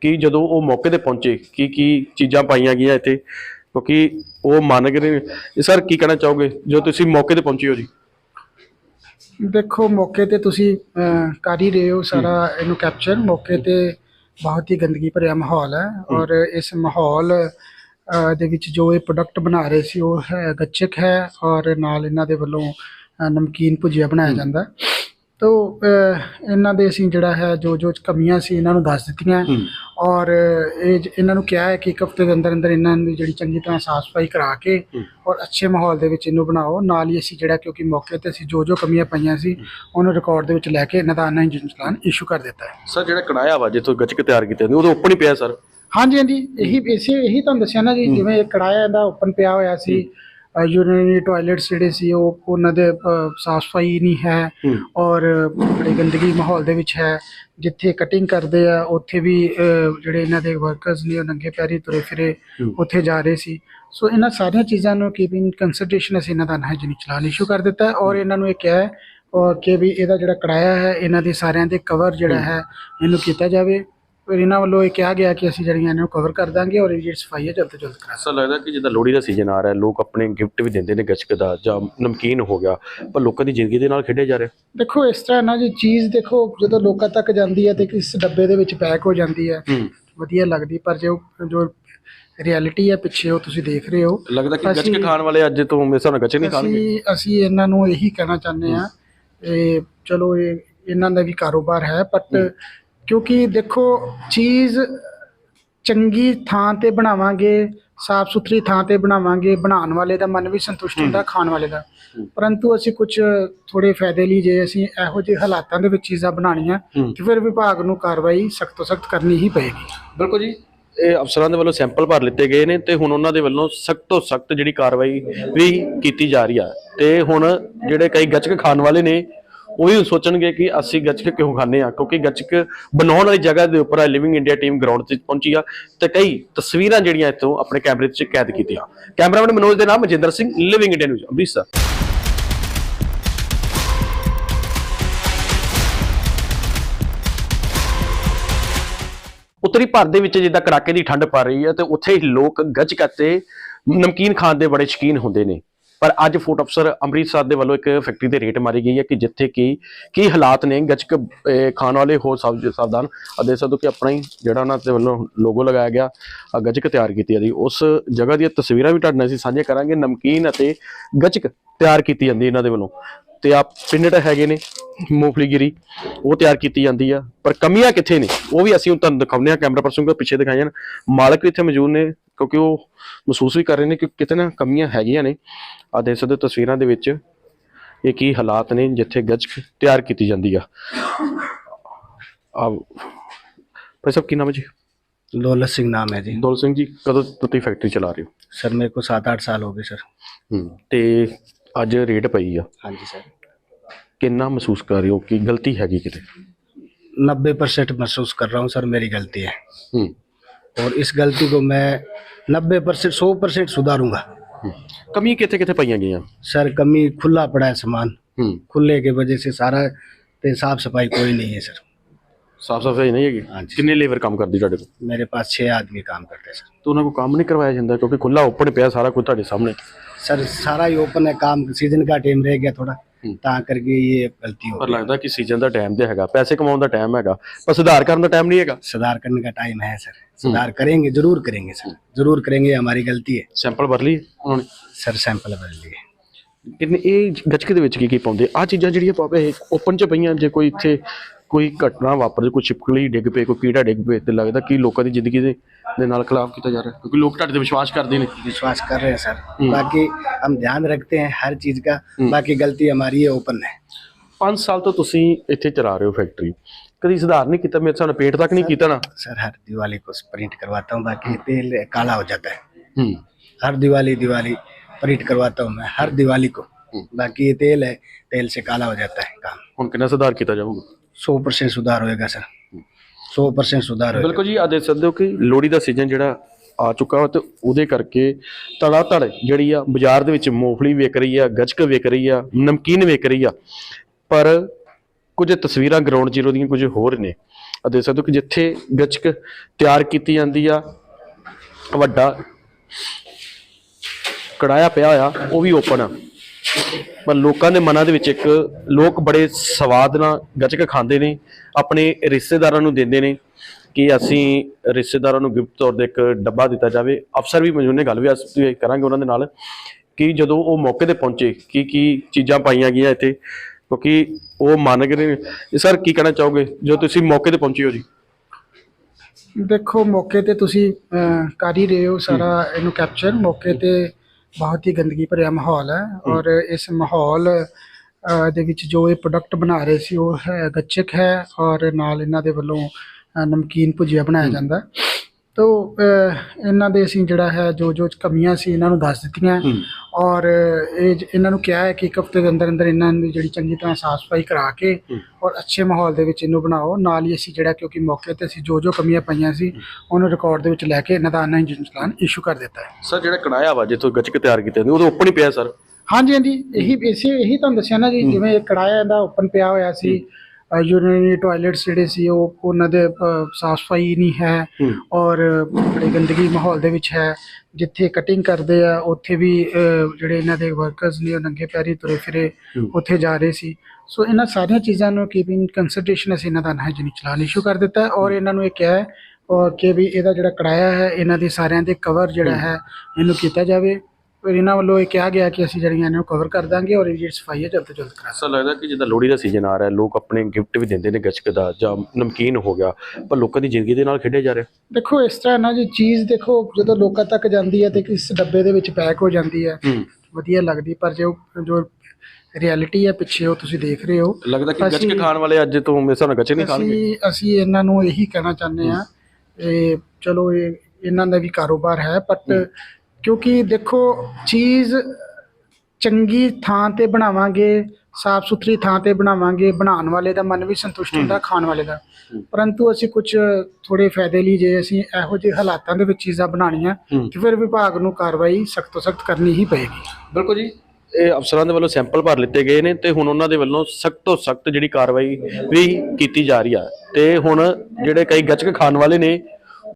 ਕਿ ਜਦੋਂ ਉਹ ਮੌਕੇ ਤੇ ਪਹੁੰਚੇ, ਕੀ ਕੀ ਚੀਜ਼ਾਂ ਪਾਈਆਂ ਗਈਆਂ ਇੱਥੇ, ਕਿਉਂਕਿ ਉਹ ਮੰਨ ਗਏ ਇਹ ਸਰ ਕੀ ਕਹਿਣਾ ਚਾਹੋਗੇ? ਜੋ ਤੁਸੀਂ ਮੌਕੇ ਤੇ ਪਹੁੰਚੇ ਹੋ ਜੀ। ਦੇਖੋ, ਮੌਕੇ ਤੇ ਤੁਸੀਂ ਕਰ ਹੀ ਰਹੇ ਹੋ ਸਾਰਾ ਇਹਨੂੰ ਕੈਪਚਰ ਮੌਕੇ ਤੇ ਬਹੁਤ ਹੀ ਗੰਦਗੀ ਭਰਿਆ ਮਾਹੌਲ ਹੈ ਔਰ ਇਸ ਮਾਹੌਲ ਦੇ ਵਿੱਚ ਜੋ ਇਹ ਪ੍ਰੋਡਕਟ ਬਣਾ ਰਹੇ ਸੀ ਉਹ ਹੈ ਗੱਚਕ ਹੈ ਔਰ ਨਾਲ ਇਹਨਾਂ ਦੇ ਵੱਲੋਂ ਨਮਕੀਨ ਭੁਜੀਆ ਬਣਾਇਆ ਜਾਂਦਾ। ਹੈ। ਤੋ ਇਹਨਾਂ ਦੇ ਅਸੀਂ ਜਿਹੜਾ ਹੈ ਜੋ ਜੋ ਕਮੀਆਂ ਸੀ ਇਹਨਾਂ ਨੂੰ ਦੱਸ ਦਿੱਤੀਆਂ। ਔਰ ਇਹ ਜ- ਇਹਨਾਂ ਨੂੰ ਕਿਹਾ ਹੈ ਕਿ ਇੱਕ ਹਫ਼ਤੇ ਦੇ ਅੰਦਰ ਅੰਦਰ ਇਹਨਾਂ ਦੀ ਜਿਹੜੀ ਚੰਗੀ ਤਰ੍ਹਾਂ ਸਾਫ਼ ਸਫ਼ਾਈ ਕਰਾ ਕੇ ਔਰ ਅੱਛੇ ਮਾਹੌਲ ਦੇ ਵਿੱਚ ਇਹਨੂੰ ਬਣਾਓ। ਨਾਲ ਹੀ ਅਸੀਂ ਜਿਹੜਾ ਕਿਉਂਕਿ ਮੌਕੇ ਤੇ ਅਸੀਂ ਜੋ ਜੋ ਕਮੀਆਂ ਪਈਆਂ ਸੀ ਉਹਨੂੰ ਰਿਕਾਰਡ ਦੇ ਵਿੱਚ ਲੈ ਕੇ ਇਹਨਾਂ ਦਾ ਆਨਲਾਈਨ ਚਲਾਨ ਇਸ਼ੂ ਕਰ ਦਿੱਤਾ ਹੈ। ਸਰ ਜਿਹੜਾ ਕੜਾਇਆ ਵਾ ਜਿੱਥੋਂ ਗੱਚਕ ਤਿਆਰ ਕੀਤੇ ਜਾਂਦੇ ਉਹਦੇ ਓਪਨ ਹੀ ਪਿਆ ਸਰ? ਹਾਂਜੀ ਹਾਂਜੀ। ਇਹੀ ਇਸੇ ਇਹੀ ਤੁਹਾਨੂੰ ਦੱਸਿਆ ਨਾ ਜੀ ਜਿਵੇਂ ਇਹ ਕੜਾਇਆ ਦਾ ਓਪਨ ਪਿਆ ਹੋਇਆ ਸੀ ਯੂਰੀਨਰੀ ਟਾਇਲਟਸ ਜਿਹੜੇ ਸੀ ਉਹ ਉਹਨਾਂ ਦੇ ਸਾਫ਼ ਸਫ਼ਾਈ ਨਹੀਂ ਹੈ ਔਰ ਬੜੀ ਗੰਦਗੀ ਮਾਹੌਲ ਦੇ ਵਿੱਚ ਹੈ। ਜਿੱਥੇ ਕਟਿੰਗ ਕਰਦੇ ਆ ਉੱਥੇ ਵੀ ਜਿਹੜੇ ਇਹਨਾਂ ਦੇ ਵਰਕਰਸ ਨੇ ਉਹ ਨੰਗੇ ਪੈਰੀ ਤੁਰੇ ਫਿਰੇ ਉੱਥੇ ਜਾ ਰਹੇ ਸੀ। ਸੋ ਇਹਨਾਂ ਸਾਰੀਆਂ ਚੀਜ਼ਾਂ ਨੂੰ ਕੀਪਿੰਗ ਕੰਸੀਡਰੇਸ਼ਨ ਅਸੀਂ ਇਹਨਾਂ ਦਾ ਹਾਈਜੀਨਿਕ ਚਲਾਨ ਇਸ਼ੂ ਕਰ ਦਿੱਤਾ ਔਰ ਇਹਨਾਂ ਨੂੰ ਇਹ ਕਿਹਾ ਹੈ ਕਿ ਵੀ ਇਹਦਾ ਜਿਹੜਾ ਕੜਾਇਆ ਹੈ ਇਹਨਾਂ ਦੇ ਸਾਰਿਆਂ ਦੇ ਕਵਰ ਜਿਹੜਾ ਹੈ ਇਹਨੂੰ ਕੀਤਾ ਜਾਵੇ। ਔਰ ਇਹਨਾਂ ਵੱਲੋਂ ਇਹ ਕਿਹਾ ਗਿਆ ਕਿ ਅਸੀਂ ਜਿਹੜੀਆਂ ਇਹਨੂੰ ਕਵਰ ਕਰ ਦਾਂਗੇ ਔਰ ਇਹ ਜਿਹੜੀ ਸਫ਼ਾਈ ਹੈ ਜਲਦ ਤੋਂ ਜਲਦ ਕਰਾ ਐਸਾ ਲੱਗਦਾ ਕਿ ਜਿੱਦਾਂ ਲੋਹੜੀ ਦਾ ਸੀਜ਼ਨ ਆ ਰਿਹਾ ਲੋਕ ਆਪਣੇ ਗਿਫਟ ਵੀ ਦਿੰਦੇ ਨੇ ਗੱਚਕ ਦਾ ਜਾਂ ਨਮਕੀਨ ਹੋ ਗਿਆ ਪਰ ਲੋਕਾਂ ਦੀ ਜ਼ਿੰਦਗੀ ਦੇ ਨਾਲ ਖੇਡਿਆ ਜਾ ਰਿਹਾ। ਦੇਖੋ ਇਸ ਤਰ੍ਹਾਂ ਨਾ ਜੀ ਚੀਜ਼ ਦੇਖੋ ਜਦੋਂ ਲੋਕਾਂ ਤੱਕ ਜਾਂਦੀ ਹੈ ਤੇ ਕਿਸ ਡੱਬੇ ਦੇ ਵਿੱਚ ਪੈਕ ਹੋ ਜਾਂਦੀ ਹੈ ਵਧੀਆ ਲੱਗਦੀ ਪਰ ਜੋ ਜੋ ਰਿਐਲਿਟੀ ਹੈ ਪਿੱਛੇ ਉਹ ਤੁਸੀਂ ਦੇਖ ਰਹੇ ਹੋ ਲੱਗਦਾ ਕਿ ਗੱਚਕ ਖਾਣ ਵਾਲੇ ਅੱਜ ਤੋਂ ਮੇਰੇ ਨਾਲ ਗੱਚਕ ਨਹੀਂ ਖਾਣਗੇ। ਅਸੀਂ ਅਸੀਂ ਇਹਨਾਂ ਨੂੰ ਇਹੀ ਕਹਿਣਾ ਚਾਹੁੰਦੇ ਆ ਇਹ ਚਲੋ ਇਹ ਇਹਨਾਂ ਦਾ ਵੀ ਕਾਰੋਬਾਰ ਹੈ ਬਟ ਕਿਉਂਕਿ ਦੇਖੋ ਚੀਜ਼ ਚੰਗੀ ਥਾਂ ਤੇ ਬਣਾਵਾਂਗੇ ਸਾਫ਼ ਸੁਥਰੀ ਥਾਂ ਤੇ ਬਣਾਵਾਂਗੇ ਬਣਾਉਣ ਵਾਲੇ ਦਾ ਮਨ ਵੀ ਸੰਤੁਸ਼ਟ ਹੁੰਦਾ ਖਾਣ ਵਾਲੇ ਦਾ। ਪਰੰਤੂ ਅਸੀਂ ਕੁਝ ਥੋੜੇ ਫਾਇਦੇ ਲਈ ਜੇ ਅਸੀਂ ਇਹੋ ਜਿਹੇ ਹਾਲਾਤਾਂ ਦੇ ਵਿੱਚ ਚੀਜ਼ਾਂ ਬਣਾਉਣੀਆਂ। ਤੇ ਫਿਰ ਵਿਭਾਗ ਨੂੰ ਕਾਰਵਾਈ ਸਖਤ ਤੋਂ ਸਖਤ ਕਰਨੀ ਹੀ ਪਏਗੀ। ਬਿਲਕੁਲ ਜੀ ਇਹ ਅਫਸਰਾਂ ਦੇ ਵੱਲੋਂ ਸੈਂਪਲ ਭਰ ਲਿੱਤੇ ਗਏ ਨੇ ਤੇ ਹੁਣ ਉਹਨਾਂ ਦੇ ਵੱਲੋਂ ਸਖਤ ਤੋਂ ਸਖਤ ਜਿਹੜੀ ਕਾਰਵਾਈ ਵੀ ਕੀਤੀ ਜਾ ਰਹੀ ਆ। ਤੇ ਹੁਣ ਜਿਹੜੇ ਕਈ ਗੱਚਕ ਖਾਣ ਵਾਲੇ ਨੇ ਉਹ ਵੀ ਸੋਚਣਗੇ ਕਿ ਅਸੀਂ ਗੱਚਕ ਕਿਉਂ ਖਾਂਦੇ ਆ ਕਿਉਂਕਿ ਗੱਚਕ ਬਣਾਉਣ ਵਾਲੀ ਜਗ੍ਹਾ ਦੇ ਉੱਪਰ ਲਿਵਿੰਗ ਇੰਡੀਆ ਟੀਮ ਗਰਾਊਂਡ ਤੇ ਪਹੁੰਚੀ ਆ ਤੇ ਕਈ ਤਸਵੀਰਾਂ ਜਿਹੜੀਆਂ ਇੱਥੋਂ ਆਪਣੇ ਕੈਮਰੇ 'ਚ ਕੈਦ ਕੀਤੀਆਂ। ਕੈਮਰਾਮੈਨ ਮਨੋਜ ਦੇ ਨਾਮ Majinder Singh living India news Amritsar. ਉੱਤਰੀ ਭਾਰਤ ਦੇ ਵਿੱਚ ਜਿੱਦਾਂ ਕੜਾਕੇ ਦੀ ਠੰਡ ਪੈ ਰਹੀ ਹੈ ਤੇ ਉੱਥੇ ਲੋਕ ਗੱਚਕ ਅਤੇ ਨਮਕੀਨ ਖਾਣ ਦੇ ਬੜੇ ਸ਼ੌਕੀਨ ਹੁੰਦੇ ਨੇ। ਪਰ ਅੱਜ ਫੂਡ ਅਫਸਰ ਅੰਮ੍ਰਿਤਸਰ ਦੇ ਵੱਲੋਂ ਇੱਕ ਫੈਕਟਰੀ ਤੇ ਰੇਟ ਮਾਰੀ ਗਈ ਹੈ ਕਿ ਜਿੱਥੇ ਕਿ ਕੀ ਹਾਲਾਤ ਨੇ ਗੱਚਕ ਖਾਣ ਵਾਲੇ ਹੋ ਸਭ ਸਾਵਧਾਨ ਆ ਦੇਖ ਸਕਦੇ ਹੋ ਕਿ ਆਪਣਾ ਹੀ ਜਿਹੜਾ ਉਹਨਾਂ ਦੇ ਵੱਲੋਂ ਲੋਗੋ ਲਗਾਇਆ ਗਿਆ ਗੱਚਕ ਤਿਆਰ ਕੀਤੀ ਜਾਂਦੀ ਉਸ ਜਗ੍ਹਾ ਦੀਆਂ ਤਸਵੀਰਾਂ ਵੀ ਤੁਹਾਡੇ ਨਾਲ ਅਸੀਂ ਸਾਂਝੀਆਂ ਕਰਾਂਗੇ, ਨਮਕੀਨ ਅਤੇ ਗੱਚਕ ਤਿਆਰ ਕੀਤੀ ਜਾਂਦੀ ਇਹਨਾਂ ਦੇ ਵੱਲੋਂ। ਤੇ ਆ ਪਿੰਨਟ ਹੈਗੇ ਨੇ ਮੂੰਗਫਲੀ ਗਿਰੀ ਉਹ ਤਿਆਰ ਕੀਤੀ ਜਾਂਦੀ ਆ ਪਰ ਕਮੀਆਂ ਕਿੱਥੇ ਨੇ ਉਹ ਵੀ ਅਸੀਂ ਹੁਣ ਤੁਹਾਨੂੰ ਦਿਖਾਉਂਦੇ ਆ ਕੈਮਰਾ ਪਰਸਨ ਕੋਲ ਪਿੱਛੇ ਦਿਖਾਈਆਂ ਨੇ ਮਾਲਕ ਵੀ ਇੱਥੇ ਮੌਜੂਦ ਨੇ ਕਿਉਂਕਿ ਉਹ ਮਹਿਸੂਸ ਵੀ ਕਰ ਰਹੇ ਨੇ ਕਿ ਕਿਤੇ ਨਾ ਕਮੀਆਂ ਹੈਗੀਆਂ ਨੇ ਆ ਦੇਖ ਸਕਦੇ ਹੋ ਤਸਵੀਰਾਂ ਦੇ ਵਿੱਚ ਇਹ ਕੀ ਹਾਲਾਤ ਨੇ ਜਿੱਥੇ ਗੱਚਕ ਤਿਆਰ ਕੀਤੀ ਜਾਂਦੀ ਆ ਆ ਭਾਈ ਸਾਹਿਬ ਕੀ ਨਾਮ ਹੈ ਜੀ दौलत सिंह नाम है जी ਦੌਲ ਸਿੰਘ ਜੀ ਕਦੋਂ ਤੋਂ ਤੁਸੀਂ ਫੈਕਟਰੀ ਚਲਾ ਰਹੇ ਹੋ सर मेरे को सात आठ साल हो गए सर ਹੂੰ ਤੇ ਅੱਜ ਰੇਟ ਪਈ ਆ हाँ जी सर ਕਿੰਨਾ ਮਹਿਸੂਸ ਕਰ ਰਹੇ ਹੋ ਕਿ ਗਲਤੀ ਹੈਗੀ ਕਿਤੇ नब्बे परसेंट महसूस कर रहा हूँ सर मेरी गलती है ਹੂੰ और इस गलती को मैं नब्बे परसेंट सौ परसेंट सुधारूंगा ਹੂੰ। ਕਮੀ ਕਿੱਥੇ ਕਿੱਥੇ ਪਈਆਂ ਗਈਆਂ सर कमी खुला पड़ा है सामान ਹੂੰ खुले के वजह से सारा ते साफ सफाई कोई नहीं है सर ਸਾਫ ਸਫਾਈ ਨਹੀਂ ਹੈਗੀ ਹਾਂਜੀ। ਕਿੰਨੇ ਲੇਬਰ ਕੰਮ ਕਰਦੀ ਤੁਹਾਡੇ ਕੋਲ मेरे पास छः आदमी काम करते हैं सर ਤਾਂ ਉਹਨਾਂ ਕੋਲ ਕੰਮ ਨਹੀਂ ਕਰਵਾਇਆ ਜਾਂਦਾ ਕਿਉਂਕਿ ਖੁੱਲਾ ਓਪਨ ਪਿਆ ਸਾਰਾ ਕੁਝ ਤੁਹਾਡੇ ਸਾਹਮਣੇ सर सारा ही ओपन है काम सीजन का टाइम रह गया थोड़ा हम्म। ता करके ये गलती हो ਪਰ गई ਲੱਗਦਾ ਕਿ ਸੀਜ਼ਨ ਦਾ ਟਾਈਮ ਤੇ ਹੈਗਾ ਪੈਸੇ ਕਮਾਉਣ ਦਾ ਟਾਈਮ ਹੈਗਾ ਪਰ ਸੁਧਾਰ ਕਰਨ ਦਾ ਟਾਈਮ ਨਹੀਂ ਹੈਗਾ सुधार करने का टाइम है सर सुधार करेंगे जरूर करेंगे सर जरूर करेंगे ये हमारी गलती है ਸੈਂਪਲ ਭਰ ਲਈ ਉਹਨਾਂ ਨੇ सर सैंपल बदल लिए ਕਿੰਨੇ ਇਹ ਗੱਚਕ ਦੇ ਵਿੱਚ ਕੀ ਕੀ ਪਾਉਂਦੇ ਆ ਚੀਜ਼ਾਂ ਜਿਹੜੀਆਂ ਪਾਵੇ ਓਪਨ ਚ ਪਈਆਂ ਜੇ ਕੋਈ ਇੱਥੇ ਕੋਈ ਘਟਨਾ ਵਾਪਰੇ ਕੋਈ ਛਿਪਕਲੀ ਡਿੱਗ ਪਏ ਕੋਈ ਕੀੜਾ ਡਿੱਗ ਪਏ ਤੇ ਲੱਗਦਾ ਕਿ ਲੋਕਾਂ ਦੀ ਜ਼ਿੰਦਗੀ ਦੇ ਦੇ ਨਾਲ ਖਿਲਾਫ ਕੀਤਾ ਜਾ ਰਿਹਾ ਕਿਉਂਕਿ ਲੋਕ ਤੁਹਾਡੇ ਤੇ ਵਿਸ਼ਵਾਸ ਕਰਦੇ ਨੇ विश्वास कर रहे हैं सर बाकी हम ध्यान रखते हैं हर चीज का बाकी गलती हमारी है ओपन है 5 ਸਾਲ ਤੋਂ ਤੁਸੀਂ ਇੱਥੇ ਚਲਾ ਰਹੇ ਹੋ ਫੈਕਟਰੀ ਕਦੀ ਸੁਧਾਰ ਨਹੀਂ ਕੀਤਾ ਮੇਰੇ ਸਾਹਮਣੇ ਪੇਟ ਤੱਕ ਨਹੀਂ ਕੀਤਾ ਨਾ सर हर दिवाली को प्रिंट करवाता हूँ बाकी तेल काला हो जाता है ਹੂੰ हर दिवाली दिवाली प्रिंट करवाता हूँ मैं हर दिवाली को बाकी ये तेल है तेल से काला हो जाता है काम ਹੁਣ ਕਿੰਨਾ ਸੁਧਾਰ ਕੀਤਾ ਜਾਊਗਾ 100% ਸੁਧਾਰ ਹੋਏਗਾ ਸਰ। 100% ਸੁਧਾਰ ਹੋਏਗਾ। ਬਿਲਕੁਲ ਜੀ ਆ ਦੇਖ ਕਿ ਲੋੜੀ ਦਾ ਸੀਜ਼ਨ ਜਿਹੜਾ ਆ ਚੁੱਕਾ ਤੇ ਉਹਦੇ ਕਰਕੇ ਤੜਾ ਤੜ ਜਿਹੜੀ ਆ ਬਾਜ਼ਾਰ ਦੇ ਵਿੱਚ ਮੂੰਗਫਲੀ ਵਿਕ ਰਹੀ ਆ ਗੱਚਕ ਵਿਕ ਰਹੀ ਆ, ਨਮਕੀਨ ਵਿਕ ਰਹੀ ਆ। ਪਰ ਕੁਝ ਤਸਵੀਰਾਂ ਗਰਾਊਂਡ ਜ਼ੀਰੋ ਦੀਆਂ ਕੁਝ ਹੋਰ ਨੇ। ਆ ਦੇਖ ਸਕਦੇ ਹੋ ਕਿ ਜਿੱਥੇ ਗੱਚਕ ਤਿਆਰ ਕੀਤੀ ਜਾਂਦੀ ਆ, ਵੱਡਾ ਕੜਾਇਆ ਪਿਆ ਹੋਇਆ, ਉਹ ਵੀ ਓਪਨ ਆ। ਪਰ ਲੋਕਾਂ ਦੇ ਮਨਾਂ ਦੇ ਵਿੱਚ ਇੱਕ ਲੋਕ ਬੜੇ ਸਵਾਦ ਨਾਲ ਗੱਚਕ ਖਾਂਦੇ ਨੇ, ਆਪਣੇ ਰਿਸ਼ਤੇਦਾਰਾਂ ਨੂੰ ਦਿੰਦੇ ਨੇ ਕਿ ਅਸੀਂ ਰਿਸ਼ਤੇਦਾਰਾਂ ਨੂੰ ਗਿਫਟ ਤੌਰ ਤੇ ਇੱਕ ਡੱਬਾ ਦਿੱਤਾ ਜਾਵੇ। ਅਫਸਰ ਵੀ ਮੌਜੂਦ ਨੇ, ਗੱਲ ਵੀ ਅਸੀਂ ਕਰਾਂਗੇ ਉਹਨਾਂ ਦੇ ਨਾਲ ਕਿ ਜਦੋਂ ਉਹ ਮੌਕੇ ਤੇ ਪਹੁੰਚੇ, ਕੀ ਕੀ ਚੀਜ਼ਾਂ ਪਾਈਆਂ ਗਈਆਂ ਇੱਥੇ, ਕਿਉਂਕਿ ਉਹ ਮੰਨ ਗਏ ਸਰ ਕੀ ਕਹਿਣਾ ਚਾਹੋਗੇ? ਜੋ ਤੁਸੀਂ ਮੌਕੇ ਤੇ ਪਹੁੰਚੇ ਹੋ ਜੀ। ਦੇਖੋ, ਮੌਕੇ ਤੇ ਤੁਸੀਂ ਕਰ ਹੀ ਰਹੇ ਹੋ ਸਾਰਾ ਇਹਨੂੰ ਕੈਪਚਰ ਮੌਕੇ ਤੇ ਬਹੁਤ ਹੀ ਗੰਦਗੀ ਭਰਿਆ ਮਾਹੌਲ ਹੈ ਔਰ ਇਸ ਮਾਹੌਲ ਦੇ ਵਿੱਚ ਜੋ ਇਹ ਪ੍ਰੋਡਕਟ ਬਣਾ ਰਹੇ ਸੀ ਉਹ ਹੈ ਗੱਚਕ ਹੈ ਔਰ ਨਾਲ ਇਹਨਾਂ ਦੇ ਵੱਲੋਂ ਨਮਕੀਨ ਭੁਜੀਆ ਬਣਾਇਆ ਜਾਂਦਾ ਹੈ। ਤੋ ਇਹਨਾਂ ਦੇ ਅਸੀਂ ਜਿਹੜਾ ਹੈ ਜੋ ਜੋ ਕਮੀਆਂ ਸੀ ਇਹਨਾਂ ਨੂੰ ਦੱਸ ਦਿੱਤੀਆਂ। ਔਰ ਇਹ ਇਹਨਾਂ ਨੂੰ ਕਿਹਾ ਹੈ ਕਿ ਇੱਕ ਹਫ਼ਤੇ ਦੇ ਅੰਦਰ ਅੰਦਰ ਇਹਨਾਂ ਦੀ ਜਿਹੜੀ ਚੰਗੀ ਤਰ੍ਹਾਂ ਸਾਫ਼ ਸਫ਼ਾਈ ਕਰਾ ਕੇ ਔਰ ਅੱਛੇ ਮਾਹੌਲ ਦੇ ਵਿੱਚ ਇਹਨੂੰ ਬਣਾਓ। ਨਾਲ ਹੀ ਅਸੀਂ ਜਿਹੜਾ ਕਿਉਂਕਿ ਮੌਕੇ ਤੇ ਅਸੀਂ ਜੋ ਜੋ ਕਮੀਆਂ ਪਈਆਂ ਸੀ ਉਹਨੂੰ ਰਿਕਾਰਡ ਦੇ ਵਿੱਚ ਲੈ ਕੇ ਇਹਨਾਂ ਦਾ ਅਨਹਾਈਜੀਨ ਚਲਾਨ ਇਸ਼ੂ ਕਰ ਦਿੱਤਾ ਹੈ। ਸਰ ਜਿਹੜਾ ਕੜਾਇਆ ਵਾ ਜਿੱਥੋਂ ਗੱਚਕ ਤਿਆਰ ਕੀਤੇ ਜਾਂਦੇ ਉਹਦੇ ਓਪਨ ਹੀ ਪਿਆ ਸਰ? ਹਾਂਜੀ ਹਾਂਜੀ। ਇਹੀ ਇਸੇ ਇਹੀ ਤੁਹਾਨੂੰ ਦੱਸਿਆ ਨਾ ਜੀ ਜਿਵੇਂ ਇਹ ਕੜਾਇਆ ਇਹਦਾ ਓਪਨ ਪਿਆ ਹੋਇਆ ਸੀ ਯੂਰੀਨਰੀ ਟਾਇਲਟਸ ਜਿਹੜੇ ਸੀ ਉਹ ਉਹਨਾਂ ਦੇ ਸਾਫ਼ ਸਫ਼ਾਈ ਨਹੀਂ ਹੈ ਔਰ ਬੜੀ ਗੰਦਗੀ ਮਾਹੌਲ ਦੇ ਵਿੱਚ ਹੈ। ਜਿੱਥੇ ਕਟਿੰਗ ਕਰਦੇ ਆ ਉੱਥੇ ਵੀ ਜਿਹੜੇ ਇਹਨਾਂ ਦੇ ਵਰਕਰਸ ਨੇ ਉਹ ਨੰਗੇ ਪੈਰੀ ਤੁਰੇ ਫਿਰੇ ਉੱਥੇ ਜਾ ਰਹੇ ਸੀ। ਸੋ ਇਹਨਾਂ ਸਾਰੀਆਂ ਚੀਜ਼ਾਂ ਨੂੰ ਕੀਪਿੰਗ ਕੰਸੀਡਰੇਸ਼ਨ ਅਸੀਂ ਇਹਨਾਂ ਦਾ ਅਨਹਾਈਜੀਨਿਕ ਚਲਾਨ ਇਸ਼ੂ ਕਰ ਦਿੱਤਾ ਔਰ ਇਹਨਾਂ ਨੂੰ ਇਹ ਕਿਹਾ ਕਿ ਵੀ ਇਹਦਾ ਜਿਹੜਾ ਕੜਾਇਆ ਹੈ ਇਹਨਾਂ ਦੇ ਸਾਰਿਆਂ ਦੇ ਕਵਰ ਜਿਹੜਾ ਹੈ ਇਹਨੂੰ ਕੀਤਾ ਜਾਵੇ। ਪਰ ਇਹਨਾਂ ਵੱਲੋਂ ਇਹ ਕਿਹਾ ਗਿਆ ਕਿ ਅਸੀਂ ਜਿਹੜੀਆਂ ਨੇ ਉਹ ਕਵਰ ਕਰ ਦਾਂਗੇ ਔਰ ਇਹ ਜਿਹੜੀ ਸਫ਼ਾਈ ਹੈ ਜਲਦ ਤੋਂ ਜਲਦ ਕਰਾ ਐਸਾ ਲੱਗਦਾ ਕਿ ਜਿੱਦਾਂ ਲੋਹੜੀ ਦਾ ਸੀਜ਼ਨ ਆ ਰਿਹਾ ਲੋਕ ਆਪਣੇ ਗਿਫਟ ਵੀ ਦਿੰਦੇ ਨੇ ਗੱਚਕ ਦਾ ਜਾਂ ਨਮਕੀਨ ਹੋ ਗਿਆ ਪਰ ਲੋਕਾਂ ਦੀ ਜ਼ਿੰਦਗੀ ਦੇ ਨਾਲ ਖੇਡਿਆ ਜਾ ਰਿਹਾ। ਦੇਖੋ ਇਸ ਤਰ੍ਹਾਂ ਨਾ ਜੀ ਚੀਜ਼ ਦੇਖੋ ਜਦੋਂ ਲੋਕਾਂ ਤੱਕ ਜਾਂਦੀ ਹੈ ਤੇ ਕਿਸ ਡੱਬੇ ਦੇ ਵਿੱਚ ਪੈਕ ਹੋ ਜਾਂਦੀ ਹੈ ਵਧੀਆ ਲੱਗਦੀ ਪਰ ਜੋ ਜੋ ਰਿਐਲਿਟੀ ਹੈ ਪਿੱਛੇ ਉਹ ਤੁਸੀਂ ਦੇਖ ਰਹੇ ਹੋ ਲੱਗਦਾ ਕਿ ਗੱਚਕ ਖਾਣ ਵਾਲੇ ਅੱਜ ਤੋਂ ਮੇਰੇ ਹਿਸਾਬ ਨਾਲ ਗੱਚਕ ਨਹੀਂ ਖਾਣਗੇ। ਅਸੀਂ ਅਸੀਂ ਇਹਨਾਂ ਨੂੰ ਇਹੀ ਕਹਿਣਾ ਚਾਹੁੰਦੇ ਆ ਇਹ ਚਲੋ ਇਹ ਇਹਨਾਂ ਦਾ ਵੀ ਕਾਰੋਬਾਰ ਹੈ ਬਟ ਕਿਉਂਕਿ ਦੇਖੋ ਚੀਜ਼ ਚੰਗੀ ਥਾਂ ਤੇ ਬਣਾਵਾਂਗੇ ਸਾਫ਼ ਸੁਥਰੀ ਥਾਂ ਤੇ ਬਣਾਵਾਂਗੇ ਬਣਾਉਣ ਵਾਲੇ ਦਾ ਮਨ ਵੀ ਸੰਤੁਸ਼ਟ ਹੁੰਦਾ ਖਾਣ ਵਾਲੇ ਦਾ। ਪਰੰਤੂ ਅਸੀਂ ਕੁਝ ਥੋੜੇ ਫਾਇਦੇ ਲਈ ਜੇ ਅਸੀਂ ਇਹੋ ਜਿਹੇ ਹਾਲਾਤਾਂ ਦੇ ਵਿੱਚ ਚੀਜ਼ਾਂ ਬਣਾਉਣੀਆਂ। ਤੇ ਫਿਰ ਵਿਭਾਗ ਨੂੰ ਕਾਰਵਾਈ ਸਖਤ ਤੋਂ ਸਖਤ ਕਰਨੀ ਹੀ ਪਏਗੀ। ਬਿਲਕੁਲ ਜੀ ਇਹ ਅਫਸਰਾਂ ਦੇ ਵੱਲੋਂ ਸੈਂਪਲ ਭਰ ਲਿੱਤੇ ਗਏ ਨੇ ਤੇ ਹੁਣ ਉਹਨਾਂ ਦੇ ਵੱਲੋਂ ਸਖਤ ਤੋਂ ਸਖਤ ਜਿਹੜੀ ਕਾਰਵਾਈ ਵੀ ਕੀਤੀ ਜਾ ਰਹੀ ਆ। ਤੇ ਹੁਣ ਜਿਹੜੇ ਕਈ ਗੱਚਕ ਖਾਣ ਵਾਲੇ ਨੇ